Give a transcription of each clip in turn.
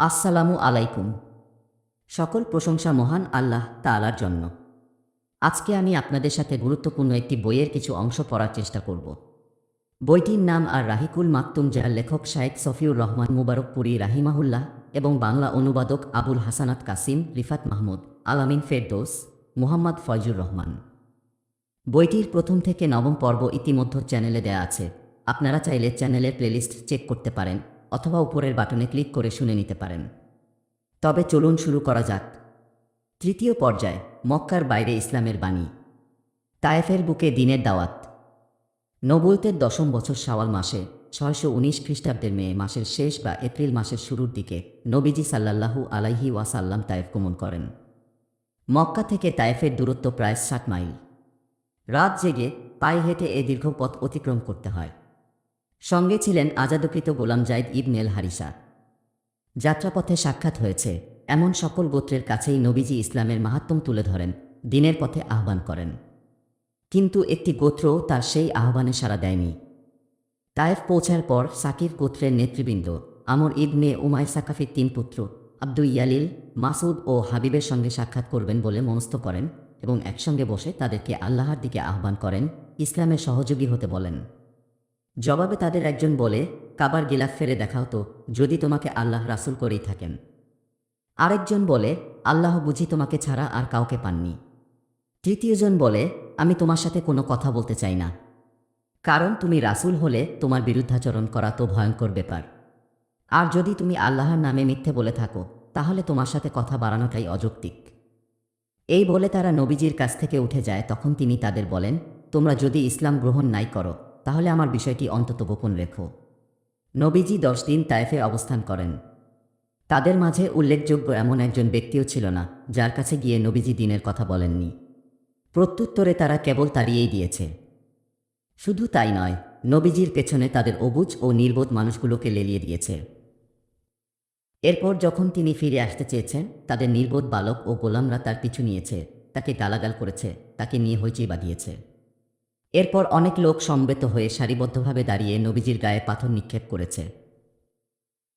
আসসালামু আলাইকুম। সকল প্রশংসা মহান আল্লাহ তাআলার জন্য। আজকে আমি আপনাদের সাথে গুরুত্বপূর্ণ একটি বইয়ের কিছু অংশ পড়ার চেষ্টা করব। বইটির নাম আর রাহিকুল মাকতুম, যার লেখক শায়েক সফিউর রহমান মুবারকপুরি রাহিমাহুল্লাহ এবং বাংলা অনুবাদক আবুল হাসানাত কাসিম, রিফাত মাহমুদ, আলামিন ফেরদৌস, মোহাম্মদ ফয়জুর রহমান। বইটির প্রথম থেকে নবম পর্ব ইতিমধ্যে চ্যানেলে দেয়া আছে। আপনারা চাইলে চ্যানেলের প্লেলিস্ট চেক করতে পারেন। অথবা উপরের বাটনে ক্লিক করে শুনে নিতে পারেন। তবে চলুন শুরু করা যাক। তৃতীয় পর্যায়, মক্কার বাইরে ইসলামের বাণী। তায়েফের বুকে দিনের দাওয়াত। নবুয়তের দশম বছর শাওয়াল মাসে ছয়শো উনিশ খ্রিস্টাব্দের মে মাসের শেষ বা এপ্রিল মাসের শুরুর দিকে নবীজি সাল্লাল্লাহু আলাইহি ওয়াসাল্লাম তায়েফ গমন করেন। মক্কা থেকে তায়েফের দূরত্ব প্রায় ষাট মাইল। রাত জেগে পায়ে হেঁটে এ দীর্ঘ পথ অতিক্রম করতে হয়। সঙ্গে ছিলেন আজাদকৃত গোলাম জাইদ ইবনেল হারিসা। যাত্রাপথে সাক্ষাৎ হয়েছে, এমন সকল গোত্রের কাছেই নবীজি ইসলামের মাহাত্ম্য তুলে ধরেন, দিনের পথে আহ্বান করেন। কিন্তু একটি গোত্র তার সেই আহ্বানে সাড়া দেয়নি। তায়েফ পৌঁছার পর সাকির গোত্রের নেতৃবৃন্দ আমর ইবনে উমায় সাকাফির তিন পুত্র আব্দুল ইয়ালিল মাসুদ ও হাবিবের সঙ্গে সাক্ষাৎ করবেন বলে মনস্থ করেন এবং একসঙ্গে বসে তাদেরকে আল্লাহর দিকে আহ্বান করেন, ইসলামের সহযোগী হতে বলেন। জবাবে তাদের একজন বলে, কাবার গিলাফ ফেরে দেখাও তো, যদি তোমাকে আল্লাহ রাসুল করেই থাকেন। আরেকজন বলে, আল্লাহ বুঝি তোমাকে ছাড়া আর কাউকে পাননি। তৃতীয়জন বলে, আমি তোমার সাথে কোনো কথা বলতে চাই না। কারণ তুমি রাসুল হলে তোমার বিরুদ্ধাচরণ করা তো ভয়ঙ্কর ব্যাপার। আর যদি তুমি আল্লাহর নামে মিথ্যে বলে থাকো, তাহলে তোমার সাথে কথা বাড়ানোটাই অযৌক্তিক। এই বলে তারা নবীজির কাছ থেকে উঠে যায়, তখন তিনি তাদের বলেন, তোমরা যদি ইসলাম গ্রহণ নাই করো তাহলে আমার বিষয়টি অন্তত গোপন রেখো। নবীজি দশ দিন তায়েফে অবস্থান করেন। তাদের মাঝে উল্লেখযোগ্য এমন একজন ব্যক্তিও ছিল না, যার কাছে গিয়ে নবীজি দিনের কথা বলেননি। প্রত্যুত্তরে তারা কেবল তাড়িয়েই দিয়েছে। শুধু তাই নয়, নবীজির পেছনে তাদের অবুজ ও নির্বোধ মানুষগুলোকে লেলিয়ে দিয়েছে। এরপর যখন তিনি ফিরে আসতে চেয়েছেন, তাদের নির্বোধ বালক ও গোলামরা তার পিছু নিয়েছে, তাকে গালাগাল করেছে, তাকে নিয়ে হইচই বাঁধিয়েছে। এরপর অনেক লোক সমবেত হয়ে সারিবদ্ধভাবে দাঁড়িয়ে নবীজির গায়ে পাথর নিক্ষেপ করেছে।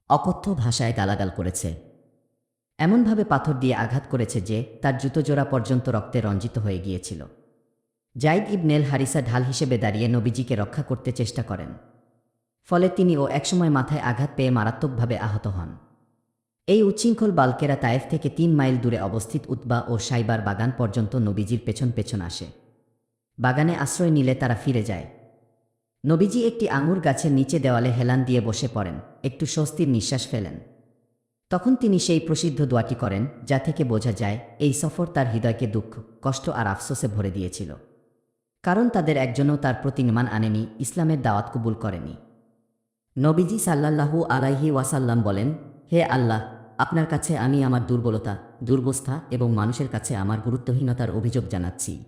অকথ্য ভাষায় গালাগাল করেছে। এমনভাবে পাথর দিয়ে আঘাত করেছে যে তার জুতোজোড়া পর্যন্ত রক্তে রঞ্জিত হয়ে গিয়েছিল। জাইদ ইবনেল হারিসা ঢাল হিসেবে দাঁড়িয়ে নবীজিকে রক্ষা করতে চেষ্টা করেন। ফলে তিনিও একসময় মাথায় আঘাত পেয়ে মারাত্মকভাবে আহত হন। এই উচ্ছৃঙ্খল বালকেরা তায়েফ থেকে তিন মাইল দূরে অবস্থিত উতবা ও সাইবার বাগান পর্যন্ত নবীজির পেছন পেছন আসে। বাগানে আশ্রয় নিলে তারা ফিরে যায়। নবীজি একটি আঙুর গাছের নিচে দেওয়ালে হেলান দিয়ে বসে পড়েন, একটু স্বস্তির নিঃশ্বাস ফেলেন। তখন তিনি সেই প্রসিদ্ধ দোয়াটি করেন, যা থেকে বোঝা যায়, এই সফর তার হৃদয়কে দুঃখ, কষ্ট আর আফসোসে ভরে দিয়েছিল। কারণ তাদের একজনও তার প্রতি নিমান আনেনি, ইসলামের দাওয়াত কবুল করেনি। নবীজি সাল্লাল্লাহু আলাইহি ওয়াসাল্লাম বলেন, হে আল্লাহ, আপনার কাছে আমি আমার দুর্বলতা, দুর্বস্থা এবং মানুষের কাছে আমার গুরুত্বহীনতার অভিযোগ জানাচ্ছি।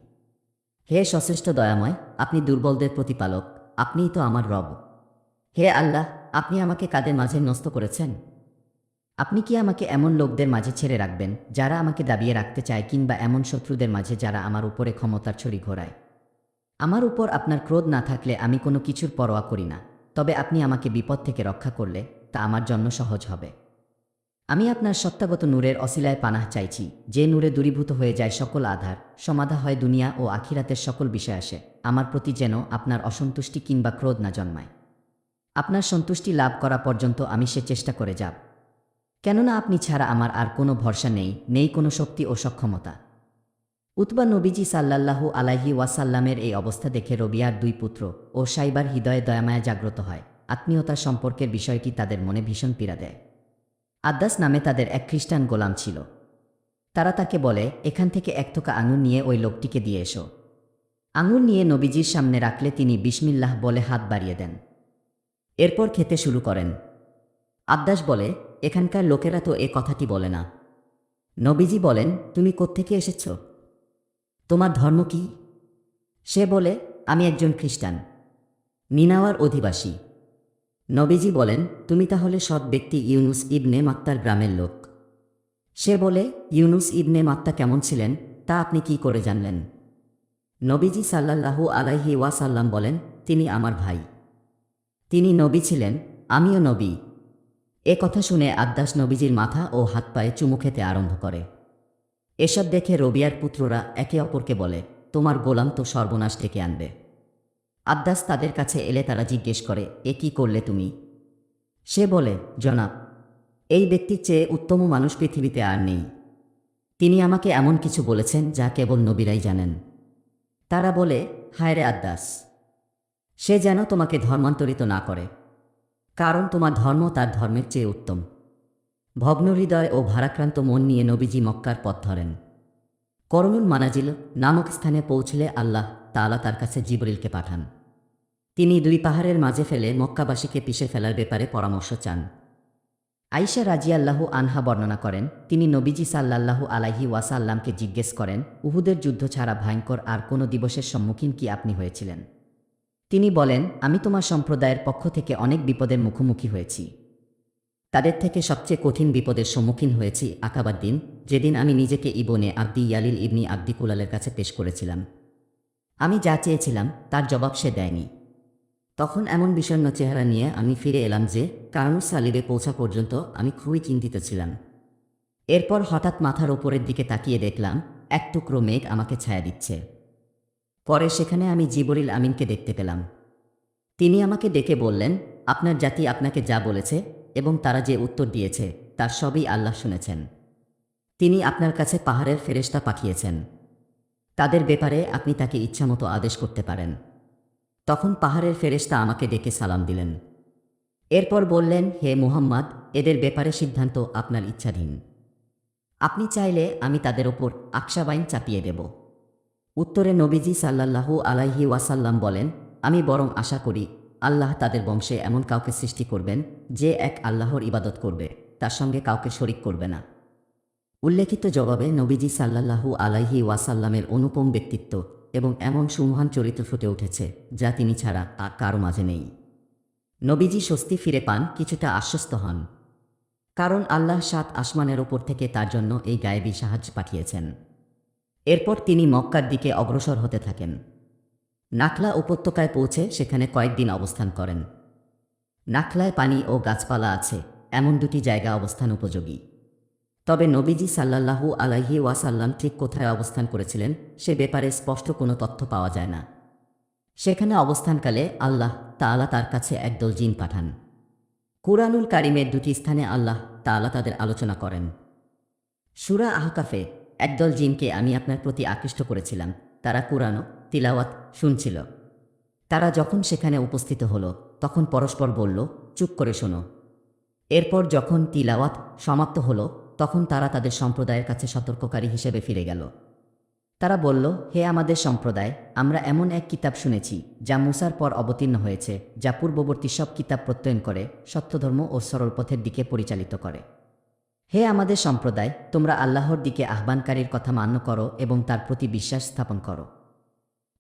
হে সশ্রেষ্ঠ দয়াময়, আপনি দুর্বলদের প্রতিপালক, আপনিই তো আমার রব। হে আল্লাহ, আপনি আমাকে কাদের মাঝে নষ্ট করেছেন? আপনি কি আমাকে এমন লোকদের মাঝে ছেড়ে রাখবেন, যারা আমাকে দাবিয়ে রাখতে চায় কিংবা এমন শত্রুদের মাঝে যারা আমার উপরে ক্ষমতার ছড়ি ঘোরায়? আমার উপর আপনার ক্রোধ না থাকলে আমি কোনো কিছুর পরোয়া করি না, তবে আপনি আমাকে বিপদ থেকে রক্ষা করলে তা আমার জন্য সহজ হবে। আমি আপনার সত্যাগত নূরের অসিলায় পানাহ চাইছি। যে নূরে দূরীভূত হয়ে যায় সকল আধার, সমাধা হয় দুনিয়া ও আখিরাতের সকল বিষয় আসে। আমার প্রতি যেন আপনার অসন্তুষ্টি কিংবা ক্রোধ না জন্মায়। আপনার সন্তুষ্টি লাভ করা পর্যন্ত আমি সে চেষ্টা করে যাব। কেননা আপনি ছাড়া আমার আর কোনো ভরসা নেই নেই কোনো শক্তি ও সক্ষমতা। উতবা নবীজি সাল্লাল্লাহু আলাইহি ওয়াসাল্লামের এই অবস্থা দেখে রবিয়ার দুই পুত্র ও সাইবার হৃদয়ে দয়ামায়া জাগ্রত হয়। আত্মীয়তা সম্পর্কের বিষয়টি তাদের মনে ভীষণ পীড়া দেয়। আদ্দাস নামে তাদের এক খ্রিস্টান গোলাম ছিল। তারা তাকে বলে, এখান থেকে এক থোকা আঙুর নিয়ে ওই লোকটিকে দিয়ে এসো। আঙুর নিয়ে নবীজির সামনে রাখলে তিনি বিসমিল্লাহ বলে হাত বাড়িয়ে দেন। এরপর খেতে শুরু করেন। আদ্দাস বলে, এখানকার লোকেরা তো এ কথাটি বলে না। নবীজি বলেন, তুমি কোত্থেকে এসেছ? তোমার ধর্ম কি? সে বলে, আমি একজন খ্রিস্টান। নিনাওয়ার অধিবাসী। নবীজি বলেন, তুমি তাহলে সৎ ব্যক্তি ইউনুস ইবনে মাত্তার গ্রামের লোক। সে বলে, ইউনুস ইবনে মাত্তা কেমন ছিলেন? তা আপনি কি করে জানলেন? নবীজি সাল্লাল্লাহু আলাইহি ওয়াসাল্লাম বলেন, তিনি আমার ভাই। তিনি নবী ছিলেন, আমিও নবী। এ কথা শুনে আদ্দাস নবীজির মাথা ও হাত পায়ে চুমু খেতে আরম্ভ করে। এসব দেখে রবিয়ার পুত্ররা একে অপরকে বলে, তোমার গোলাম তো সর্বনাশ ডেকে আনবে। আদ্দাস তাদের কাছে এলে তারা জিজ্ঞেস করে, এ কি করলে তুমি? সে বলে, জনাব, এই ব্যক্তির চেয়ে উত্তম মানুষ পৃথিবীতে আর নেই। তিনি আমাকে এমন কিছু বলেছেন যা কেবল নবীরাই জানেন। তারা বলে হায় রে আদ্দাস, সে যেন তোমাকে ধর্মান্তরিত না করে, কারণ তোমার ধর্ম তার ধর্মের চেয়ে উত্তম। ভগ্ন হৃদয় ও ভারাক্রান্ত মন নিয়ে নবীজি মক্কার পথ ধরেন। করণুল মানাজিল নামক স্থানে পৌঁছলে আল্লাহ তাআলা তার কাছে জিবরিলকে পাঠান। তিনি দুই পাহাড়ের মাঝে ফেলে মক্কাবাসীকে পিষে ফেলার ব্যাপারে পরামর্শ চান। আইসা রাজিয়াল্লাহু আনহা বর্ণনা করেন, তিনি নবীজি সাল্লাল্লাহু আলাইহি ওয়াসাল্লামকে জিজ্ঞেস করেন, উহুদের যুদ্ধ ছাড়া ভয়ঙ্কর আর কোনো দিবসের সম্মুখীন কি আপনি হয়েছিলেন? তিনি বলেন, আমি তোমার সম্প্রদায়ের পক্ষ থেকে অনেক বিপদের মুখোমুখি হয়েছি। তাদের থেকে সবচেয়ে কঠিন বিপদের সম্মুখীন হয়েছি আকাবার দিন, যেদিন আমি নিজেকে ইবনে আব্দি ইয়ালিল ইবনি আব্দি কুলালের কাছে পেশ করেছিলাম। আমি যা চেয়েছিলাম, তার জবাব সে দেয়নি। তখন এমন বিষণ্ণ চেহারা নিয়ে আমি ফিরে এলাম যে, কারণ সালিবে পৌঁছা পর্যন্ত আমি খুবই চিন্তিত ছিলাম। এরপর হঠাৎ মাথার ওপরের দিকে তাকিয়ে দেখলাম, এক টুকরো মেঘ আমাকে ছায়া দিচ্ছে। পরে সেখানে আমি জিবরিল আমিনকে দেখতে পেলাম। তিনি আমাকে ডেকে বললেন, আপনার জাতি আপনাকে যা বলেছে এবং তারা যে উত্তর দিয়েছে, তার সবই আল্লাহ শুনেছেন। তিনি আপনার কাছে পাহাড়ের ফেরেশতা পাঠিয়েছেন। তাদের ব্যাপারে আপনি তাকে ইচ্ছামতো আদেশ করতে পারেন। তখন পাহাড়ের ফেরেশতা আমাকে ডেকে সালাম দিলেন। এরপর বললেন, হে মুহাম্মদ, এদের ব্যাপারে সিদ্ধান্ত আপনার ইচ্ছাধীন। আপনি চাইলে আমি তাদের ওপর আকশাবাইন চাপিয়ে দেব। উত্তরে নবীজি সাল্লাল্লাহু আলাইহি ওয়াসাল্লাম বলেন, আমি বরং আশা করি আল্লাহ তাদের বংশে এমন কাউকে সৃষ্টি করবেন যে এক আল্লাহর ইবাদত করবে, তার সঙ্গে কাউকে শরিক করবে না। উল্লেখিত জবাবে নবীজি সাল্লাল্লাহু আলাইহি ওয়াসাল্লামের অনুপম ব্যক্তিত্ব এবং এমন সুমহান চরিত্র ফুটে উঠেছে যা তিনি ছাড়া আর কারও মাঝে নেই। নবীজি স্বস্তি ফিরে পান, কিছুটা আশ্বস্ত হন। কারণ আল্লাহ সাত আসমানের ওপর থেকে তার জন্য এই গায়েবী সাহায্য পাঠিয়েছেন। এরপর তিনি মক্কার দিকে অগ্রসর হতে থাকেন। নাখলা উপত্যকায় পৌঁছে সেখানে কয়েকদিন অবস্থান করেন। নাখলায় পানি ও গাছপালা আছে, এমন দুটি জায়গা অবস্থান উপযোগী। তবে নবীজি সাল্লাল্লাহু আলাইহি ওয়াসাল্লাম ঠিক কোথায় অবস্থান করেছিলেন, সে ব্যাপারে স্পষ্ট কোনো তথ্য পাওয়া যায় না। সেখানে অবস্থানকালে আল্লাহ তাআলা তার কাছে একদল জিন পাঠান। কুরআনুল কারিমের দুটি স্থানে আল্লাহ তাআলা তাদের আলোচনা করেন। সুরা আহকাফে একদল জিনকে আমি আপনার প্রতি আকৃষ্ট করেছিলাম, তারা কুরআন তিলাওয়াত শুনছিল। তারা যখন সেখানে উপস্থিত হলো, তখন পরস্পর বলল, চুপ করে শোনো। এরপর যখন তিলাওয়াত সমাপ্ত হলো তখন তারা তাদের সম্প্রদায়ের কাছে সতর্ককারী হিসেবে ফিরে গেল। তারা বলল, হে আমাদের সম্প্রদায়, আমরা এমন এক কিতাব শুনেছি, যা মুসার পর অবতীর্ণ হয়েছে, যা পূর্ববর্তী সব কিতাব প্রত্যয়ন করে, সত্যধর্ম ও সরল পথের দিকে পরিচালিত করে। হে আমাদের সম্প্রদায়, তোমরা আল্লাহর দিকে আহ্বানকারীর কথা মান্য করো এবং তার প্রতি বিশ্বাস স্থাপন করো।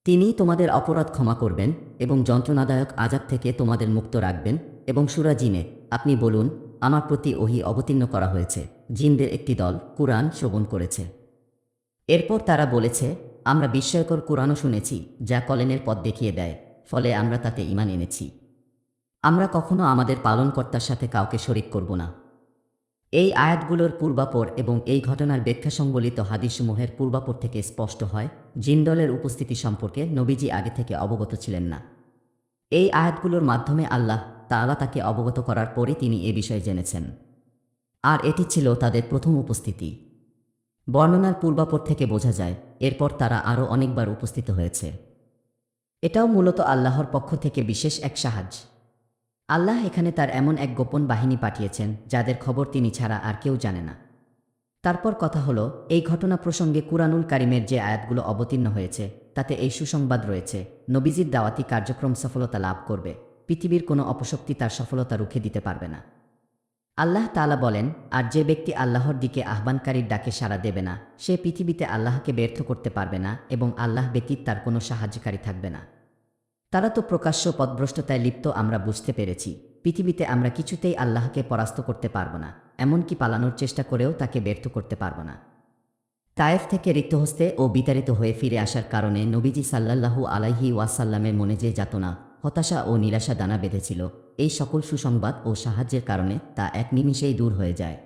তিনি তোমাদের অপরাধ ক্ষমা করবেন এবং যন্ত্রণাদায়ক আজাব থেকে তোমাদের মুক্ত রাখবেন এবং সুরাজিনে আপনি বলুন আমার প্রতি ওহি অবতীর্ণ করা হয়েছে। জিনদের একটি দল কুরআন শ্রবণ করেছে। এরপর তারা বলেছে, আমরা বিস্ময়কর কোরআনও শুনেছি, যা কলেনের পথ দেখিয়ে দেয়, ফলে আমরা তাতে ইমান এনেছি। আমরা কখনো আমাদের পালনকর্তার সাথে কাউকে শরিক করব না। এই আয়াতগুলোর পূর্বাপর এবং এই ঘটনার ব্যাখ্যা সংবলিত হাদিসমূহের পূর্বাপর থেকে স্পষ্ট হয় জিন্দলের উপস্থিতি সম্পর্কে নবীজি আগে থেকে অবগত ছিলেন না। এই আয়াতগুলোর মাধ্যমে আল্লাহ তাআলা তাকে অবগত করার পরে তিনি এ বিষয়ে জেনেছেন। আর এটি ছিল তাদের প্রথম উপস্থিতি। বর্ণনার পূর্বাপর থেকে বোঝা যায়, এরপর তারা আরও অনেকবার উপস্থিত হয়েছে। এটাও মূলত আল্লাহর পক্ষ থেকে বিশেষ এক সাহায্য। আল্লাহ এখানে তার এমন এক গোপন বাহিনী পাঠিয়েছেন, যাদের খবর তিনি ছাড়া আর কেউ জানে না। তারপর কথা হলো, এই ঘটনা প্রসঙ্গে কুরআনুল কারিমের যে আয়াতগুলো অবতীর্ণ হয়েছে, তাতে এই সুসংবাদ রয়েছে, নবীজির দাওয়াতি কার্যক্রম সফলতা লাভ করবে। পৃথিবীর কোনো অপশক্তি তার সফলতা রুখে দিতে পারবে না। আল্লাহ তালা বলেন, আর যে ব্যক্তি আল্লাহর দিকে আহ্বানকারীর ডাকে সাড়া দেবে না, সে পৃথিবীতে আল্লাহকে ব্যর্থ করতে পারবে না এবং আল্লাহ ব্যতীত তার কোনো সাহায্যকারী থাকবে না। তারা তো প্রকাশ্য পথভ্রষ্টতায় লিপ্ত আমরা বুঝতে পেরেছি, পৃথিবীতে আমরা কিছুতেই আল্লাহকে পরাস্ত করতে পারব না, এমনকি পালানোর চেষ্টা করেও তাকে ব্যর্থ করতে পারব না। তায়েফ থেকে রিক্তহস্তে ও বিতাড়িত হয়ে ফিরে আসার কারণে নবীজি সাল্লাল্লাহু আলাইহি ওয়াসাল্লামের মনে যে যাতনা হতাশা ও নিরাশা দানা বেঁধেছিল। এই সকল সুসংবাদ ও সাহায্যের কারণে তা এক নিমিষেই দূর হয়ে যায়।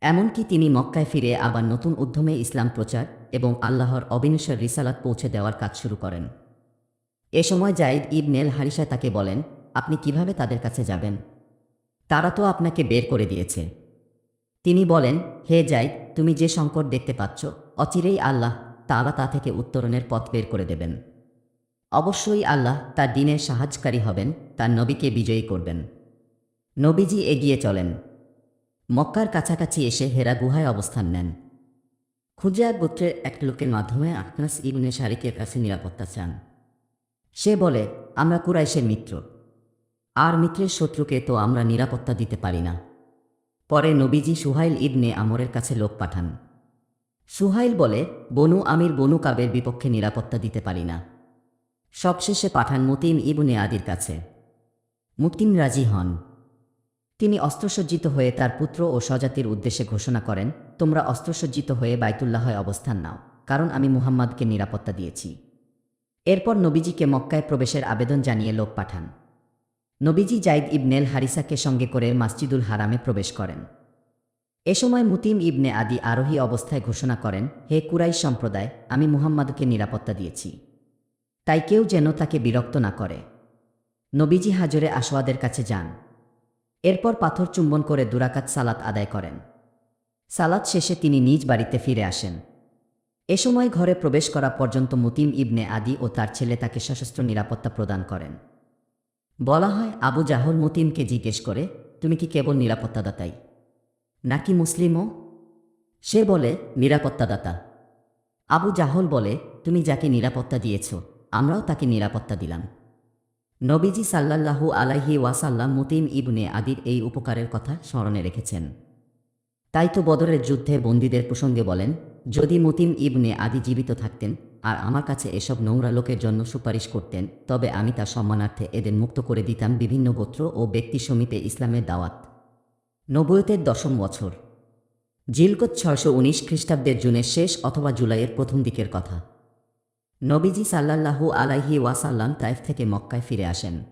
এমনকি তিনি মক্কায় ফিরে আবার নতুন উদ্যমে ইসলাম প্রচার এবং আল্লাহর অবিনশ্বর রিসালাত পৌঁছে দেওয়ার কাজ শুরু করেন। এ সময় জাইদ ইবনেল হারিসা তাকে বলেন, আপনি কীভাবে তাদের কাছে যাবেন? তারা তো আপনাকে বের করে দিয়েছে। তিনি বলেন, হে জাইদ তুমি যে সংকট দেখতে পাচ্ছ, অচিরেই আল্লাহ তারা তা থেকে উত্তরণের পথ বের করে দেবেন। অবশ্যই আল্লাহ তার দিনের সাহায্যকারী হবেন, তার নবীকে বিজয়ী করবেন। নবীজি এগিয়ে চলেন। মক্কার কাছাকাছি এসে হেরা গুহায় অবস্থান নেন। খুজা গোত্রের এক লোকের মাধ্যমে আকনাস ইবনে শারিকের কাছে নিরাপত্তা চান। সে বলে, আমরা কুরাইশের মিত্র। আর মিত্রের শত্রুকে তো আমরা নিরাপত্তা দিতে পারি না। পরে নবীজি সুহাইল ইবনে আমরের কাছে লোক পাঠান। সুহাইল বলে, বনু আমির বনু কাবের বিপক্ষে নিরাপত্তা দিতে পারি না। সবশেষে পাঠান মুতিম ইবনে আদির কাছে। মুতিম রাজি হন। তিনি অস্ত্রসজ্জিত হয়ে তার পুত্র ও স্বজাতির উদ্দেশ্যে ঘোষণা করেন, তোমরা অস্ত্রসজ্জিত হয়ে বাইতুল্লাহে অবস্থান নাও, কারণ আমি মুহাম্মদকে নিরাপত্তা দিয়েছি। এরপর নবীজিকে মক্কায় প্রবেশের আবেদন জানিয়ে লোক পাঠান। নবীজি জাইদ ইবনেল হারিসাকে সঙ্গে করে মাসজিদুল হারামে প্রবেশ করেন। এ সময় মুতিম ইবনে আদি আরোহী অবস্থায় ঘোষণা করেন, হে কুরাই সম্প্রদায়, আমি মুহাম্মাদকে নিরাপত্তা দিয়েছি। তাই কেউ যেন তাকে বিরক্ত না করে। নবীজি হাজরে আসওয়াদের কাছে যান। এরপর পাথর চুম্বন করে দুরাকাত সালাত আদায় করেন। সালাত শেষে তিনি নিজ বাড়িতে ফিরে আসেন। এ সময় ঘরে প্রবেশ করা পর্যন্ত মুতিম ইবনে আদি ও তার ছেলে তাকে সশস্ত্র নিরাপত্তা প্রদান করেন। বলা হয়, আবু জাহল মুতিমকে জিজ্ঞেস করে, তুমি কি কেবল নিরাপত্তাদাতাই? নাকি মুসলিমও? সে বলে, নিরাপত্তাদাতা। আবু জাহল বলে, তুমি যাকে নিরাপত্তা দিয়েছ আমরাও তাকে নিরাপত্তা দিলাম। নবীজি সাল্লাল্লাহু আলাইহি ওয়াসাল্লাম মুতিম ইবনে আদির এই উপকারের কথা স্মরণে রেখেছেন। তাই তো বদরের যুদ্ধে বন্দীদের প্রসঙ্গে বলেন, যদি মুতিম ইবনে আদি জীবিত থাকতেন আর আমার কাছে এসব নোংরা লোকের জন্য সুপারিশ করতেন, তবে আমি তার সম্মানার্থে এদের মুক্ত করে দিতাম বিভিন্ন গোত্র ও ব্যক্তি সমিতে ইসলামের দাওয়াত। নবয়তের দশম বছর। জিলকত ছয়শো উনিশ খ্রিস্টাব্দের জুনের শেষ অথবা জুলাইয়ের প্রথম দিকের কথা। নবীজি সাল্লাল্লাহু আলাইহি ওয়াসাল্লাম তায়েফ থেকে মক্কায় ফিরে আসেন।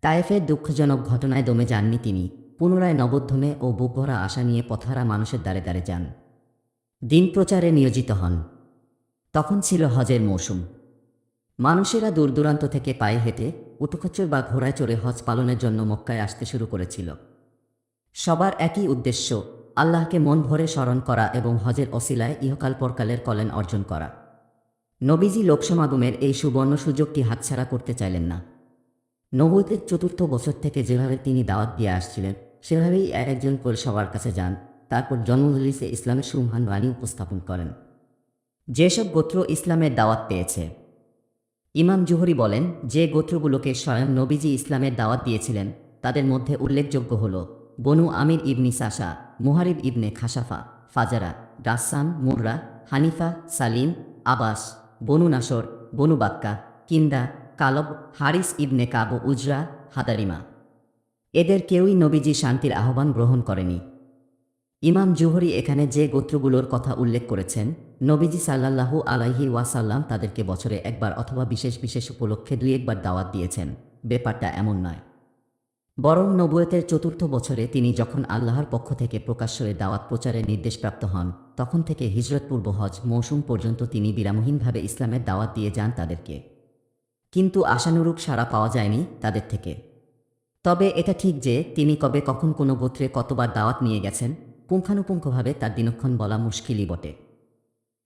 তায়েফের দুঃখজনক ঘটনায় দমে যাননি তিনি। পুনরায় নবোদ্ধমে ও বুকভরা আশা নিয়ে পথহারা মানুষের দ্বারে দ্বারে যান। দিন প্রচারে নিয়োজিত হন। তখন ছিল হজের মৌসুম। মানুষেরা দূর দূরান্ত থেকে পায়ে হেঁটে উটুখচ্চর বা ঘোড়ায় চড়ে হজ পালনের জন্য মক্কায় আসতে শুরু করেছিল। সবার একই উদ্দেশ্য, আল্লাহকে মন ভরে স্মরণ করা এবং হজের অসিলায় ইহকাল পরকালের কলেন অর্জন করা। নবীজি লোকসমাগমের এই সুবর্ণ সুযোগটি হাতছাড়া করতে চাইলেন না। নবতের চতুর্থ বছর থেকে যেভাবে তিনি দাওয়াত দিয়ে আসছিলেন, সেভাবেই এক একজন করে সবার কাছে যান, তারপর জন্মদলিসে ইসলামের সুমহান বাণী উপস্থাপন করেন। যেসব গোত্র ইসলামের দাওয়াত পেয়েছে। ইমাম জুহরি বলেন, যে গোত্রগুলোকে স্বয়ং নবীজি ইসলামের দাওয়াত দিয়েছিলেন, তাদের মধ্যে উল্লেখযোগ্য হল Banu Amir ibn Sasa, Muharib ibn Khasafa Fazara Ghassan Murra, Hanifa, Salim, Abbas. Banu Nasr, বনু বাক্কা, কিন্দা, কালব, হারিস ইবনে কাব উজরা, হাদারিমা। এদের কেউই নবীজি শান্তির আহ্বান গ্রহণ করেনি। ইমাম জুহরি এখানে যে গোত্রগুলোর কথা উল্লেখ করেছেন, নবীজি সাল্লাল্লাহু আলাইহি ওয়াসাল্লাম তাদেরকে বছরে একবার অথবা বিশেষ বিশেষ উপলক্ষে দুই একবার দাওয়াত দিয়েছেন। ব্যাপারটা এমন নয়। বরং নবুয়তের চতুর্থ বছরে তিনি যখন আল্লাহর পক্ষ থেকে প্রকাশ্যে দাওয়াত প্রচারের নির্দেশপ্রাপ্ত হন, তখন থেকে হিজরতপূর্ব হজ মৌসুম পর্যন্ত তিনি বিরামহীনভাবে ইসলামের দাওয়াত দিয়ে যান তাদেরকে। কিন্তু আশানুরূপ সাড়া পাওয়া যায়নি তাদের থেকে। তবে এটা ঠিক যে তিনি কবে কখন কোনো গোত্রে কতবার দাওয়াত নিয়ে গেছেন, পুঙ্খানুপুঙ্খভাবে তার দিনক্ষণ বলা মুশকিলই বটে।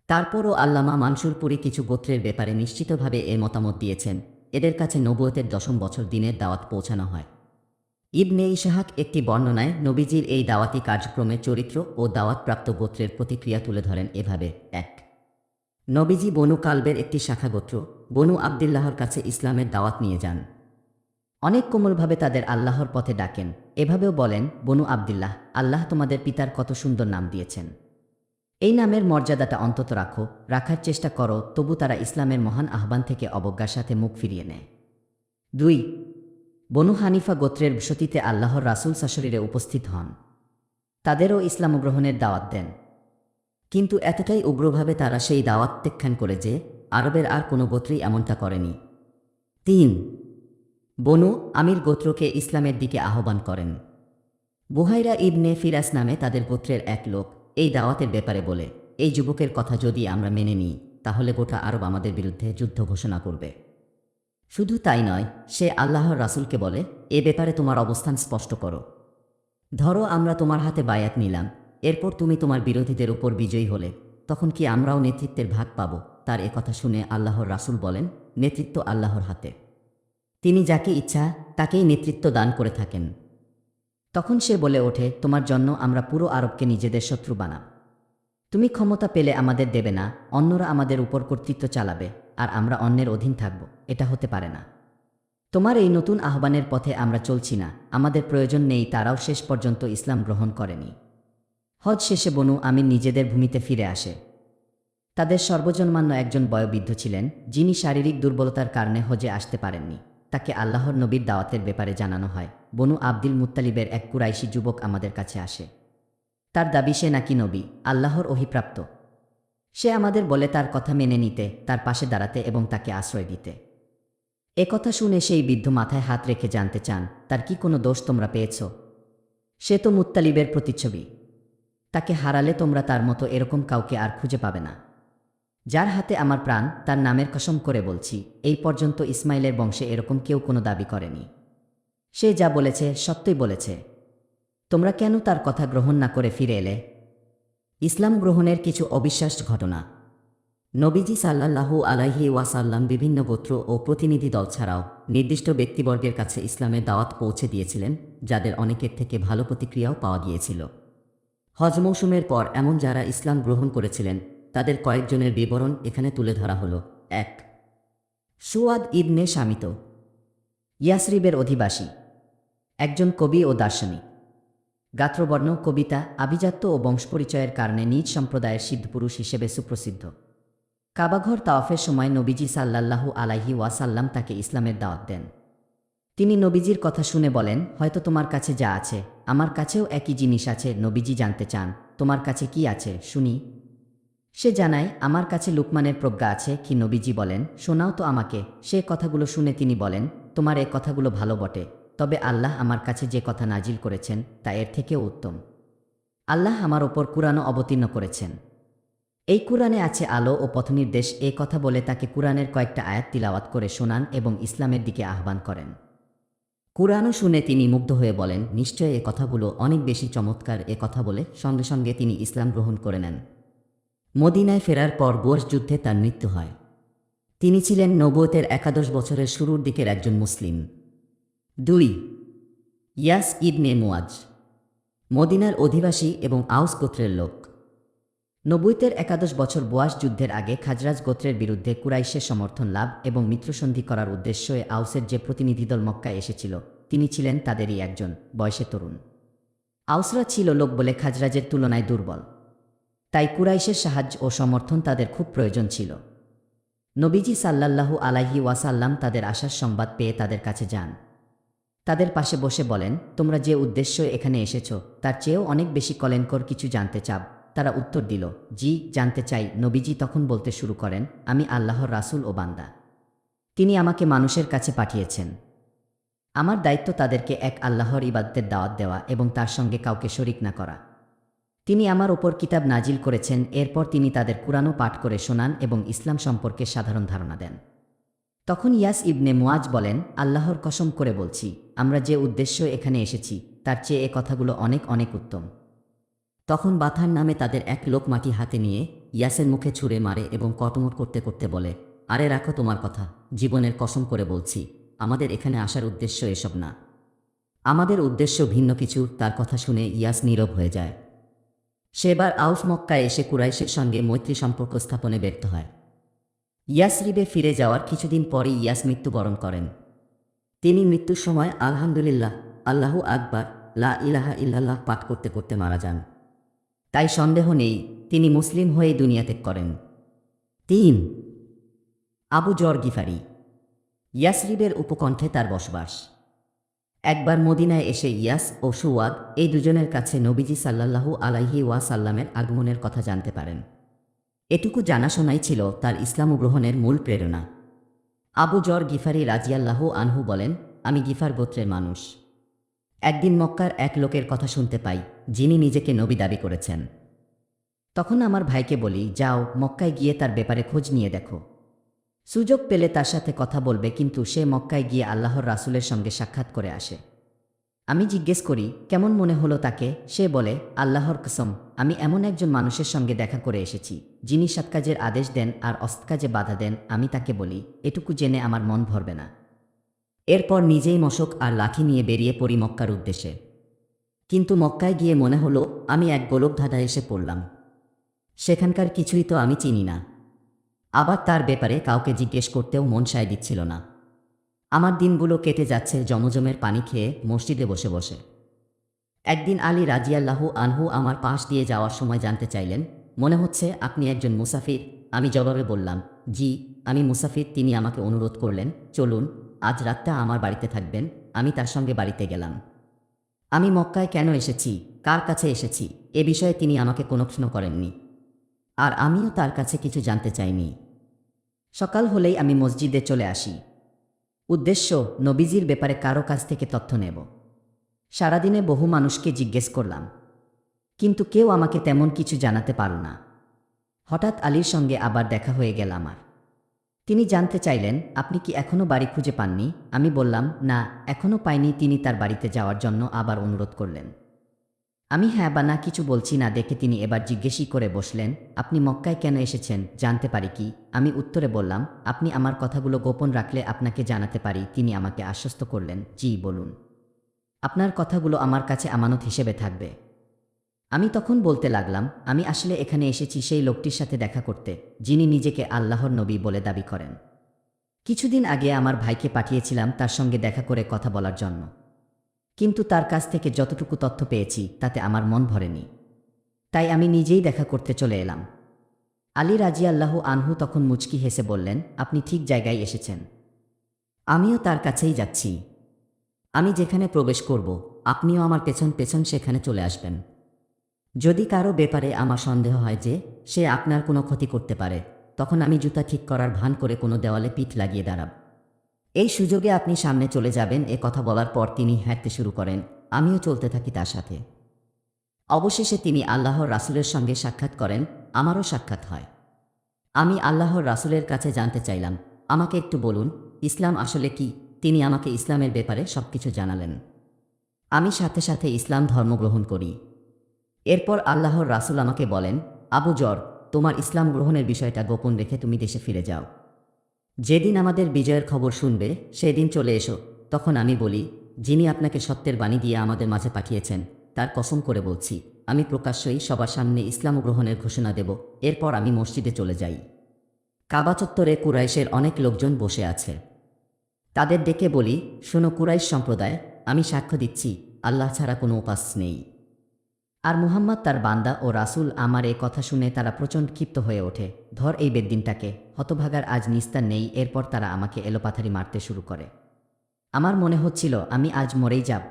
তারপরও আল্লামা মানসুরপুরি কিছু গোত্রের ব্যাপারে নিশ্চিতভাবে এ মতামত দিয়েছেন। এদের কাছে নবুয়তের দশম বছর দিনের দাওয়াত পৌঁছানো হয়। ইবনে ইশাহাক একটি বর্ণনায় নবীজির এই দাওয়াতি কার্যক্রমের চরিত্র ও দাওয়াতপ্রাপ্ত গোত্রের প্রতিক্রিয়া তুলে ধরেন এভাবে, এক। নবীজি বনু কালবের একটি শাখা গোত্র বনু আবদুল্লাহর কাছে ইসলামের দাওয়াত নিয়ে যান। অনেক কোমলভাবে তাদের আল্লাহর পথে ডাকেন। এভাবেও বলেন, বনু আবদুল্লাহ, আল্লাহ তোমাদের পিতার কত সুন্দর নাম দিয়েছেন। এই নামের মর্যাদাটা অন্তত রাখো, রাখার চেষ্টা করো, তবু তারা ইসলামের মহান আহ্বান থেকে অবজ্ঞার সাথে মুখ ফিরিয়ে নেয়। দুই বনু হানিফা গোত্রের সতীতে আল্লাহর রাসুল শাশুড়িরে উপস্থিত হন। তাদেরও ইসলাম গ্রহণের দাওয়াত দেন। কিন্তু এতটাই উগ্রভাবে তারা সেই দাওয়াত প্রত্যাখ্যান করে যে, আরবের আর কোনো গোত্রেই এমনটা করেনি। তিন, বনু আমির গোত্রকে ইসলামের দিকে আহ্বান করেন। বুহাইরা ইবনে ফিরাস নামে তাদের গোত্রের এক লোক এই দাওয়াতের ব্যাপারে বলে, এই যুবকের কথা যদি আমরা মেনে নিই, তাহলে গোটা আরব আমাদের বিরুদ্ধে যুদ্ধ ঘোষণা করবে। শুধু তাই নয়, সে আল্লাহর রাসূলকে বলে, এ ব্যাপারে তোমার অবস্থান স্পষ্ট করো। ধরো আমরা তোমার হাতে বায়াত নিলাম, এরপর তুমি তোমার বিরোধীদের উপর বিজয়ী হলে, তখন কি আমরাও নেতৃত্বের ভাগ পাব? তার কথা শুনে আল্লাহর রাসূল বলেন, নেতৃত্ব আল্লাহর হাতে। তিনি যাকে ইচ্ছা, তাকেই নেতৃত্ব দান করে থাকেন। তখন সে বলে ওঠে, তোমার জন্য আমরা পুরো আরবকে নিজেদের শত্রু বানাব। তুমি ক্ষমতা পেলে আমাদের দেবে না, অন্যরা আমাদের উপর কর্তৃত্ব চালাবে। আর আমরা অন্যের অধীন থাকব। এটা হতে পারে না। তোমার এই নতুন আহ্বানের পথে আমরা চলছি না। আমাদের প্রয়োজন নেই, তারাও শেষ পর্যন্ত ইসলাম গ্রহণ করেনি। হজ শেষে বনু আমি নিজেদের ভূমিতে ফিরে আসে। তাদের সর্বজনমান্য একজন বয়োবৃদ্ধ ছিলেন, যিনি শারীরিক দুর্বলতার কারণে হজে আসতে পারেননি। তাকে আল্লাহর নবীর দাওয়াতের ব্যাপারে জানানো হয়। বনু আব্দুল মুত্তালিবের এক কুরাইশি যুবক আমাদের কাছে আসে। তার দাবি, সে নাকি নবী, আল্লাহর অহিপ্রাপ্ত। সে আমাদের বলে তার কথা মেনে নিতে, তার পাশে দাঁড়াতে এবং তাকে আশ্রয় দিতে। এ কথা শুনে সেই বৃদ্ধ মাথায় হাত রেখে জানতে চান, তার কি কোনো দোষ তোমরা পেয়েছ? সে তো মুত্তালিবের প্রতিচ্ছবি। তাকে হারালে তোমরা তার মতো এরকম কাউকে আর খুঁজে পাবে না। যার হাতে আমার প্রাণ, তার নামের কসম করে বলছি, এই পর্যন্ত ইসমাইলের বংশে এরকম কেউ কোনো দাবি করেনি। সে যা বলেছে, সত্যই বলেছে। তোমরা কেন তার কথা গ্রহণ না করে ফিরে এলে? ইসলাম গ্রহণের কিছু অবিশ্বাস ঘটনা। নবীজি সাল্লাল্লাহু আলাইহি ওয়াসাল্লাম বিভিন্ন গোত্র ও প্রতিনিধি দল ছাড়াও নির্দিষ্ট ব্যক্তিবর্গের কাছে ইসলামের দাওয়াত পৌঁছে দিয়েছিলেন, যাদের অনেকের থেকে ভালো প্রতিক্রিয়াও পাওয়া গিয়েছিল। হজ মৌসুমের পর এমন যারা ইসলাম গ্রহণ করেছিলেন, তাদের কয়েকজনের বিবরণ এখানে তুলে ধরা হলো। এক, সুয়াদ ইবনে শামিত ইয়াসরিবের অধিবাসী। একজন কবি ও দার্শনিক। গাত্রবর্ণ, কবিতা, আভিজাত্য ও বংশপরিচয়ের কারণে নিজ সম্প্রদায়ের সিদ্ধপুরুষ হিসেবে সুপ্রসিদ্ধ। কাবাঘর তাওয়াফের সময় নবীজি সাল্লাল্লাহু আলাইহি ওয়াসাল্লাম তাকে ইসলামের দাওয়াত দেন। তিনি নবীজির কথা শুনে বলেন, হয়তো তোমার কাছে যা আছে, আমার কাছেও একই জিনিস আছে, নবীজি জানতে চান, তোমার কাছে কি আছে, শুনি। সে জানায়, আমার কাছে লুকমানের প্রজ্ঞা আছে, কি নবীজি বলেন, শোনাও তো আমাকে। সে কথাগুলো শুনে তিনি বলেন, তোমার এ কথাগুলো ভালো বটে। তবে আল্লাহ আমার কাছে যে কথা নাজিল করেছেন, তা এর থেকেও উত্তম। আল্লাহ আমার ওপর কুরআনও অবতীর্ণ করেছেন। এই কুরআনে আছে আলো ও পথনির্দেশ, এ কথা বলে তাকে কুরআনের কয়েকটা আয়াত তিলাওয়াত করে শোনান এবং ইসলামের দিকে আহ্বান করেন। কুরআনও শুনে তিনি মুগ্ধ হয়ে বলেন, নিশ্চয় এ কথাগুলো অনেক বেশি চমৎকার, এ কথা বলে সঙ্গে সঙ্গে তিনি ইসলাম গ্রহণ করে নেন। মদিনায় ফেরার পর বোয়াস যুদ্ধে তার মৃত্যু হয়। তিনি ছিলেন নবতের একাদশ বছরের শুরুর দিকের একজন মুসলিম। দুই, ইয়াস ইবনে মুয়াজ মদিনার অধিবাসী এবং আউস গোত্রের লোক। নব্বইতের একাদশ বছর বোয়াস যুদ্ধের আগে খাজরাজ গোত্রের বিরুদ্ধে কুরাইশের সমর্থন লাভ এবং মিত্রসন্ধি করার উদ্দেশ্যে আউসের যে প্রতিনিধিদল মক্কায় এসেছিল, তিনি ছিলেন তাদেরই একজন, বয়সে তরুণ। আউসরা ছিল লোক বলে খাজরাজের তুলনায় দুর্বল। তাই কুরাইশের সাহায্য ও সমর্থন তাদের খুব প্রয়োজন ছিল। নবীজি সাল্লাল্লাহু আলাইহি ওয়াসাল্লাম তাদের আসার সংবাদ পেয়ে তাদের কাছে যান। তাদের পাশে বসে বলেন, তোমরা যে উদ্দেশ্য এখানে এসেছ, তার চেয়েও অনেক বেশি কলেনকর কিছু জানতে চাব তারা উত্তর দিল, জি, জানতে চাই। নবীজি তখন বলতে শুরু করেন, আমি আল্লাহর রাসূল ও বান্দা। তিনি আমাকে মানুষের কাছে পাঠিয়েছেন। আমার দায়িত্ব তাদেরকে এক আল্লাহর ইবাদতের দাওয়াত দেওয়া এবং তার সঙ্গে কাউকে শরিক না করা। তিনি আমার ওপর কিতাব নাজিল করেছেন, এরপর তিনি তাদের কুরআনও পাঠ করে শোনান এবং ইসলাম সম্পর্কে সাধারণ ধারণা দেন। তখন ইয়াস ইবনে মুয়াজ বলেন, আল্লাহর কসম করে বলছি, আমরা যে উদ্দেশ্য এখানে এসেছি, তার চেয়ে এ কথাগুলো অনেক অনেক উত্তম। তখন বাথার নামে তাদের এক লোক মাটি হাতে নিয়ে ইয়াসের মুখে ছুঁড়ে মারে এবং কটমট করতে করতে বলে, আরে রাখো তোমার কথা, জীবনের কসম করে বলছি, আমাদের এখানে আসার উদ্দেশ্য এসব না। আমাদের উদ্দেশ্য ভিন্ন কিছু, তার কথা শুনে ইয়াস নীরব হয়ে যায়। সেবার আউস মক্কায় এসে কুরাইশের সঙ্গে মৈত্রী সম্পর্ক স্থাপনে ব্যর্থ হয়। ইয়াসরিবে ফিরে যাওয়ার কিছুদিন পরে ইয়াস মৃত্যুবরণ করেন। তিনি মৃত্যুর সময় আলহামদুলিল্লাহ, আল্লাহু আকবার, লা ইলাহা ইল্লাল্লাহ পাঠ করতে করতে মারা যান। তাই সন্দেহ নেই, তিনি মুসলিম হয়ে দুনিয়া ত্যাগ করেন। তিন, আবু জর গিফারি। ইয়াসরিবের উপকণ্ঠে তার বসবাস। একবার মদিনায় এসে ইয়াস ও সুয়াদ এই দুজনের কাছে নবীজি সাল্লাল্লাহু আলাইহি ওয়াসাল্লামের আগমনের কথা জানতে পারেন। এটুকু জানাশোনাই ছিল তার ইসলাম গ্রহণের মূল প্রেরণা। আবু জর গিফারি রাজিয়াল্লাহু আনহু বলেন, আমি গিফার গোত্রের মানুষ। একদিন মক্কার এক লোকের কথা শুনতে পাই, যিনি নিজেকে নবী দাবি করেছেন। তখন আমার ভাইকে বলি, যাও, মক্কায় গিয়ে তার ব্যাপারে খোঁজ নিয়ে দেখো। সুযোগ পেলে তার সাথে কথা বলবে, কিন্তু সে মক্কায় গিয়ে আল্লাহর রাসুলের সঙ্গে সাক্ষাৎ করে আসে। আমি জিজ্ঞেস করি, কেমন মনে হলো তাকে? সে বলে, আল্লাহর কসম, আমি এমন একজন মানুষের সঙ্গে দেখা করে এসেছি, যিনি সৎ কাজের আদেশ দেন আর অস্ত কাজে বাধা দেন, আমি তাকে বলি, এটুকু জেনে আমার মন ভরবে না। এরপর নিজেই মশক আর লাঠি নিয়ে বেরিয়ে পড়ি মক্কার উদ্দেশ্যে। কিন্তু মক্কায় গিয়ে মনে হলো, আমি এক গোলকধাঁধা এসে পড়লাম। সেখানকার কিছুই তো আমি চিনি না। আবার তার ব্যাপারে কাউকে জিজ্ঞেস করতেও মন সায় দিচ্ছিল না। আমার দিনগুলো কেটে যাচ্ছে, জমজমের পানি খেয়ে মসজিদে বসে বসে। একদিন আলী রাজিয়াল্লাহু আনহু আমার পাশ দিয়ে যাওয়ার সময় জানতে চাইলেন, মনে হচ্ছে আপনি একজন মুসাফির। আমি জবাবে বললাম, জি, আমি মুসাফির, তিনি আমাকে অনুরোধ করলেন, চলুন, আজ রাতটা আমার বাড়িতে থাকবেন, আমি তার সঙ্গে বাড়িতে গেলাম। আমি মক্কায় কেন এসেছি? কার কাছে এসেছি? এ বিষয়ে তিনি আমাকে কোনো প্রশ্ন করেননি। আর আমিও তার কাছে কিছু জানতে চাইনি। সকাল হলেই আমি মসজিদে চলে আসি। উদ্দেশ্য নবীজির ব্যাপারে কারও কাছ থেকে তথ্য নেব। সারাদিনে বহু মানুষকে জিজ্ঞেস করলাম, কিন্তু কেউ আমাকে তেমন কিছু জানাতে পারল না। হঠাৎ আলীর সঙ্গে আবার দেখা হয়ে গেল আমার। তিনি জানতে চাইলেন, আপনি কি এখনও বাড়ি খুঁজে পাননি? আমি বললাম, না এখনও পাইনি। তিনি তার বাড়িতে যাওয়ার জন্য আবার অনুরোধ করলেন। আমি হ্যাঁ বা না কিছু বলছি না দেখে তিনি এবার জিজ্ঞেসই করে বসলেন, আপনি মক্কায় কেন এসেছেন? জানতে পারি কি? আমি উত্তরে বললাম, আপনি আমার কথাগুলো গোপন রাখলে আপনাকে জানাতে পারি। তিনি আমাকে আশ্বস্ত করলেন, জি, বলুন। আপনার কথাগুলো আমার কাছে আমানত হিসেবে থাকবে। আমি তখন বলতে লাগলাম, আমি আসলে এখানে এসেছি সেই লোকটির সাথে দেখা করতে, যিনি নিজেকে আল্লাহর নবী বলে দাবি করেন। কিছুদিন আগে আমার ভাইকে পাঠিয়েছিলাম তার সঙ্গে দেখা করে কথা বলার জন্য। কিন্তু তার কাছ থেকে যতটুকু তথ্য পেয়েছি, তাতে আমার মন ভরেনি। তাই আমি নিজেই দেখা করতে চলে এলাম। আলী রাজিয়াল্লাহ আনহু তখন মুচকি হেসে বললেন, আপনি ঠিক জায়গায় এসেছেন। আমিও তার কাছেই যাচ্ছি। আমি যেখানে প্রবেশ করব, আপনিও আমার পেছন পেছন সেখানে চলে আসবেন। যদি কারও ব্যাপারে আমার সন্দেহ হয় যে, সে আপনার কোনো ক্ষতি করতে পারে, তখন আমি জুতা ঠিক করার ভান করে কোনো দেওয়ালে পিঠ লাগিয়ে দাঁড়াব। এই সুযোগে আপনি সামনে চলে যাবেন, এ কথা বলার পর তিনি হাঁটতে শুরু করেন। আমিও চলতে থাকি তার সাথে। অবশেষে তিনি আল্লাহর রাসূলের সঙ্গে সাক্ষাৎ করেন, আমারও সাক্ষাৎ হয়। আমি আল্লাহর রাসূলের কাছে জানতে চাইলাম, আমাকে একটু বলুন, ইসলাম আসলে কি? তিনি আমাকে ইসলামের ব্যাপারে সবকিছু জানালেন। আমি সাথে সাথে ইসলাম ধর্ম গ্রহণ করি। এরপর আল্লাহর রাসূল আমাকে বলেন, আবু জর, তোমার ইসলাম গ্রহণের বিষয়টা গোপন রেখে তুমি দেশে ফিরে যাও। যেদিন আমাদের বিজয়ের খবর শুনবে, সেদিন চলে এসো। তখন আমি বলি, যিনি আপনাকে সত্যের বাণী দিয়ে আমাদের মাঝে পাঠিয়েছেন, তার কসম করে বলছি, আমি প্রকাশ্যই সবার সামনে ইসলাম গ্রহণের ঘোষণা দেব, এরপর আমি মসজিদে চলে যাই। কাবা চত্বরে কুরাইশের অনেক লোকজন বসে আছে। তাদের ডেকে বলি, শোনো কুরাইশ সম্প্রদায়, আমি সাক্ষ্য দিচ্ছি, আল্লাহ ছাড়া কোনো উপাস নেই। আর মুহাম্মদ তার বান্দা ও রাসূল আমার এই কথা শুনে তারা প্রচণ্ড ক্ষিপ্ত হয়ে ওঠে। ধর এই বেদ্দিনটাকে। হতভাগার আজ নিস্তার নেই, এরপর তারা আমাকে এলোপাথারি মারতে শুরু করে। আমার মনে হচ্ছিল, আমি আজ মরেই যাব।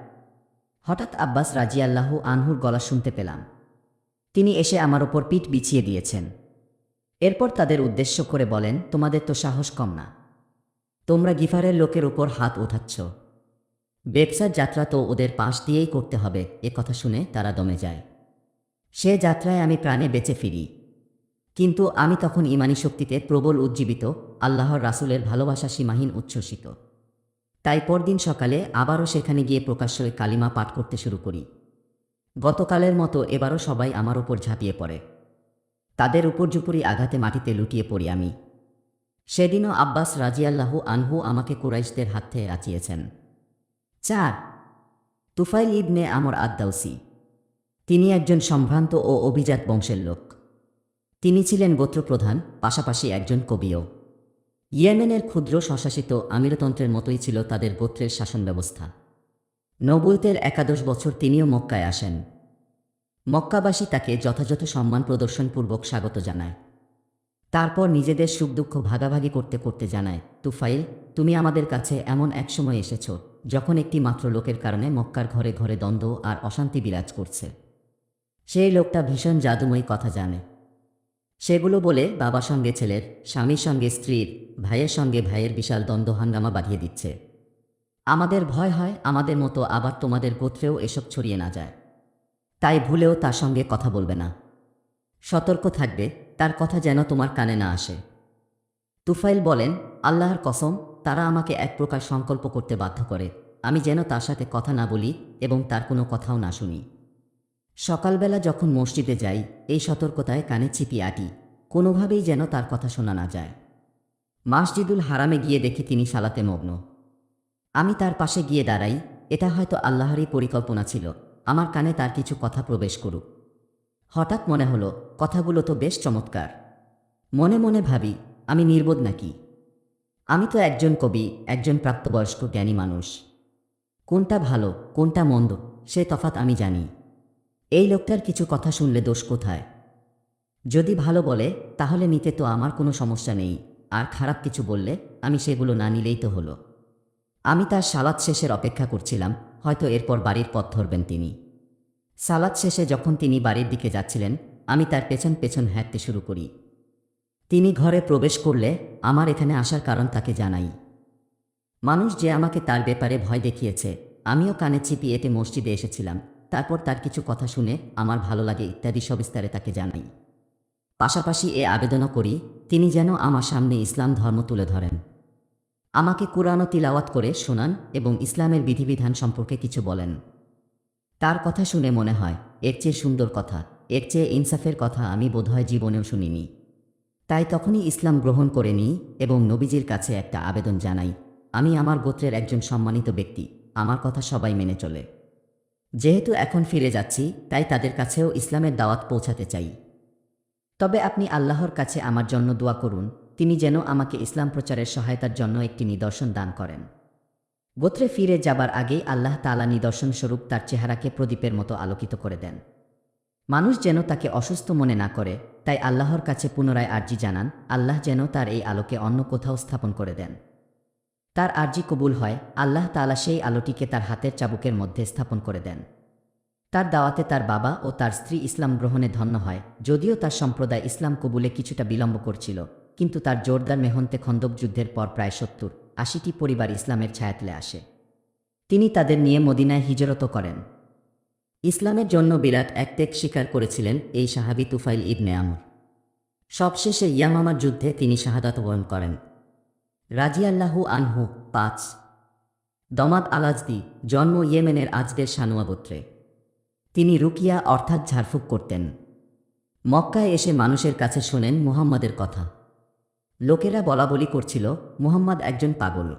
হঠাৎ আব্বাস রাজিয়াল্লাহু আনহুর গলা শুনতে পেলাম। তিনি এসে আমার ওপর পিঠ বিছিয়ে দিয়েছেন। এরপর তাদের উদ্দেশ্য করে বলেন, তোমাদের তো সাহস কম না। তোমরা গিফারের লোকের উপর হাত ওঠাচ্ছ। ব্যবসার যাত্রা তো ওদের পাশ দিয়েই করতে হবে, এ কথা শুনে তারা দমে যায়। সে যাত্রায় আমি প্রাণে বেঁচে ফিরি। কিন্তু আমি তখন ইমানি শক্তিতে প্রবল উজ্জীবিত, আল্লাহর রাসূলের ভালোবাসা সীমাহীন উচ্ছ্বসিত। তাই পরদিন সকালে আবারও সেখানে গিয়ে প্রকাশ্যে কালিমা পাঠ করতে শুরু করি। গতকালের মতো এবারও সবাই আমার উপর ঝাঁপিয়ে পড়ে। তাদের উপর্যুপুরি আঘাতে মাটিতে লুটিয়ে পড়ি আমি। সেদিনও আব্বাস রাজিয়াল্লাহু আনহু আমাকে কুরাইশদের হাত থেকে বাঁচিয়েছেন চার, তুফাইল ইবনে আমর আদ্দাউসি। তিনি একজন সম্ভ্রান্ত ও অভিজাত বংশের লোক। তিনি ছিলেন গোত্রপ্রধান, পাশাপাশি একজন কবিও। ইয়েমেনের ক্ষুদ্র স্বশাসিত আমিরতন্ত্রের মতোই ছিল তাদের গোত্রের শাসন ব্যবস্থা নবুয়তের একাদশ বছর তিনিও মক্কায় আসেন। মক্কাবাসী তাকে যথাযথ সম্মান প্রদর্শনপূর্বক স্বাগত জানায়। তারপর নিজেদের সুখ দুঃখ ভাগাভাগি করতে করতে জানায়, তুফাইল, তুমি আমাদের কাছে এমন এক সময় এসেছ, যখন একটি মাত্র লোকের কারণে মক্কার ঘরে ঘরে দ্বন্দ্ব আর অশান্তি বিরাজ করছে। সেই লোকটা ভীষণ জাদুময়ী কথা জানে। সেগুলো বলে বাবার সঙ্গে ছেলের, স্বামীর সঙ্গে স্ত্রীর, ভাইয়ের সঙ্গে ভাইয়ের বিশাল দ্বন্দ্ব হাঙ্গামা বাঁধিয়ে দিচ্ছে। আমাদের ভয় হয়, আমাদের মতো আবার তোমাদের গোত্রেও এসব ছড়িয়ে না যায়। তাই ভুলেও তার সঙ্গে কথা বলবে না। সতর্ক থাকবে, তার কথা যেন তোমার কানে না আসে। তুফাইল বলেন, আল্লাহর কসম, তারা আমাকে এক প্রকার সংকল্প করতে বাধ্য করে। আমি যেন তার সাথে কথা না বলি এবং তার কোনো কথাও না শুনি। সকালবেলা যখন মসজিদে যাই, এই সতর্কতায় কানে চিপি আটি, কোনোভাবেই যেন তার কথা শোনা না যায়। মাসজিদুল হারামে গিয়ে দেখি তিনি সালাতে মগ্ন। আমি তার পাশে গিয়ে দাঁড়াই, এটা হয়তো আল্লাহরই পরিকল্পনা ছিল, আমার কানে তার কিছু কথা প্রবেশ করুক। হঠাৎ মনে হলো, কথাগুলো তো বেশ চমৎকার। মনে মনে ভাবি, আমি নির্বোধ নাকি? আমি তো একজন কবি, একজন প্রাপ্তবয়স্ক জ্ঞানী মানুষ। কোনটা ভালো, কোনটা মন্দ, সে তফাৎ আমি জানি। এই লোকটার কিছু কথা শুনলে দোষ কোথায়? যদি ভালো বলে, তাহলে নিতে তো আমার কোনো সমস্যা নেই। আর খারাপ কিছু বললে, আমি সেগুলো না নিলেই তো হলো। আমি তার সালাদ শেষের অপেক্ষা করছিলাম, হয়তো এরপর বাড়ির পথ ধরবেন তিনি। সালাদ শেষে যখন তিনি বাড়ির দিকে যাচ্ছিলেন, আমি তার পেছন পেছন হাঁটতে শুরু করি। তিনি ঘরে প্রবেশ করলে, আমার এখানে আসার কারণ তাকে জানাই। মানুষ যে আমাকে তার ব্যাপারে ভয় দেখিয়েছে, আমিও কানে চিপি এতে মসজিদে এসেছিলাম। তারপর তার কিছু কথা শুনে আমার ভালো লাগে ইত্যাদি সবিস্তারে তাকে জানাই। পাশাপাশি এ আবেদনও করি, তিনি যেন আমার সামনে ইসলাম ধর্ম তুলে ধরেন। আমাকে কুরআন ও তিলাওয়াত করে শোনান এবং ইসলামের বিধিবিধান সম্পর্কে কিছু বলেন। তার কথা শুনে মনে হয়, এর চেয়ে সুন্দর কথা, এর চেয়ে ইনসাফের কথা আমি বোধহয় জীবনেও শুনিনি। তাই তখনই ইসলাম গ্রহণ করে নিই এবং নবীজির কাছে একটা আবেদন জানাই। আমি আমার গোত্রের একজন সম্মানিত ব্যক্তি, আমার কথা সবাই মেনে চলে। যেহেতু এখন ফিরে যাচ্ছি, তাই তাদের কাছেও ইসলামের দাওয়াত পৌঁছাতে চাই। তবে আপনি আল্লাহর কাছে আমার জন্য দোয়া করুন, তিনি যেন আমাকে ইসলাম প্রচারের সহায়তার জন্য একটি নিদর্শন দান করেন। গোত্রে ফিরে যাবার আগেই আল্লাহ তালা নিদর্শন স্বরূপ তার চেহারাকে প্রদীপের মতো আলোকিত করে দেন। মানুষ যেন তাকে অসুস্থ মনে না করে, তাই আল্লাহর কাছে পুনরায় আর্জি জানান, আল্লাহ যেন তার এই আলোকে অন্য কোথাও স্থাপন করে দেন। তার আর্জি কবুল হয়, আল্লাহ তালা সেই আলোটিকে তার হাতের চাবুকের মধ্যে স্থাপন করে দেন। তার দাওয়াতে তার বাবা ও তার স্ত্রী ইসলাম গ্রহণে ধন্য হয়, যদিও তার সম্প্রদায় ইসলাম কবুলে কিছুটা বিলম্ব করছিল, কিন্তু তার জোরদার মেহন্তে খন্দক যুদ্ধের পর প্রায় সত্তর, আশিটি পরিবার ইসলামের ছায়াতলে আসে। তিনি তাদের নিয়ে মদিনায় হিজরত করেন। ইসলামের জন্য বিরাট এক ত্যাগ স্বীকার করেছিলেন এই সাহাবি তুফাইল ইবনে আমর। সবশেষে ইয়ামামার যুদ্ধে তিনি শাহাদাত বরণ করেন। রাজিয়াল্লাহু আনহু, পাঁচ। দমাদ আলাজদি, জন্ম ইয়েমেনের আজদের সানুয়া গোত্রে। তিনি রুকিয়া অর্থাৎ ঝাড়ফুঁক করতেন। মক্কায় এসে মানুষের কাছে শোনেন মুহাম্মাদের কথা। লোকেরা বলাবলি করছিল, মুহাম্মদ একজন পাগল।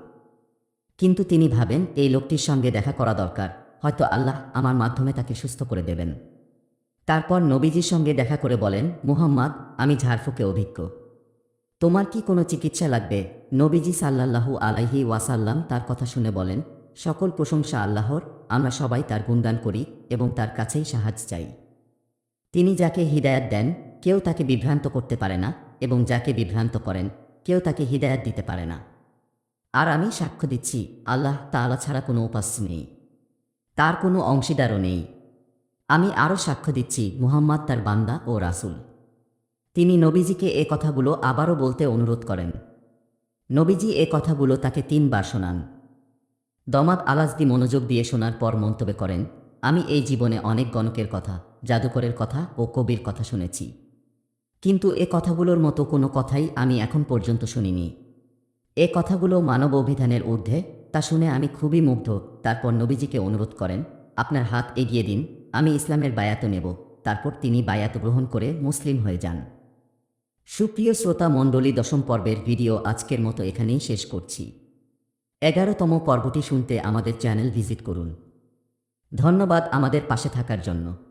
কিন্তু তিনি ভাবেন, এই লোকটির সঙ্গে দেখা করা দরকার। হয়তো আল্লাহ আমার মাধ্যমে তাকে সুস্থ করে দেবেন। তারপর নবীজির সঙ্গে দেখা করে বলেন, মুহাম্মদ, আমি ঝাড়ফুঁকে অভিজ্ঞ। তোমার কি কোনো চিকিৎসা লাগবে? নবীজি সাল্লাল্লাহু আলাইহি ওয়াসাল্লাম তার কথা শুনে বলেন, সকল প্রশংসা আল্লাহর, আমরা সবাই তার গুণগান করি এবং তার কাছেই সাহায্য চাই। তিনি যাকে হিদায়াত দেন, কেউ তাকে বিভ্রান্ত করতে পারে না এবং যাকে বিভ্রান্ত করেন, কেউ তাকে হিদায়াত দিতে পারে না। আর আমি সাক্ষ্য দিচ্ছি, আল্লাহ তাআলা ছাড়া কোনো উপাস নেই। তার কোনো অংশীদারও নেই। আমি আরও সাক্ষ্য দিচ্ছি, মুহাম্মদ তার বান্দা ও রাসূল। তিনি নবীজিকে এ কথাগুলো আবারও বলতে অনুরোধ করেন। নবীজি এ কথাগুলো তাকে তিনবার শোনান। দমাদ আলাজদি মনোযোগ দিয়ে শোনার পর মন্তব্য করেন, আমি এই জীবনে অনেক গণকের কথা, জাদুকরের কথা ও কবির কথা শুনেছি। কিন্তু এ কথাগুলোর মতো কোনো কথাই আমি এখন পর্যন্ত শুনিনি। এ কথাগুলো মানব অভিধানের ঊর্ধ্বে, তা শুনে আমি খুবই মুগ্ধ। তারপর নবীজিকে অনুরোধ করেন, আপনার হাত এগিয়ে দিন, আমি ইসলামের বায়াত নেব। তারপর তিনি বায়াত গ্রহণ করে মুসলিম হয়ে যান। সুপ্রিয় শ্রোতা মণ্ডলী, দশম পর্বের ভিডিও আজকের মতো এখানেই শেষ করছি। এগারোতম পর্বটি শুনতে আমাদের চ্যানেল ভিজিট করুন। ধন্যবাদ আমাদের পাশে থাকার জন্য।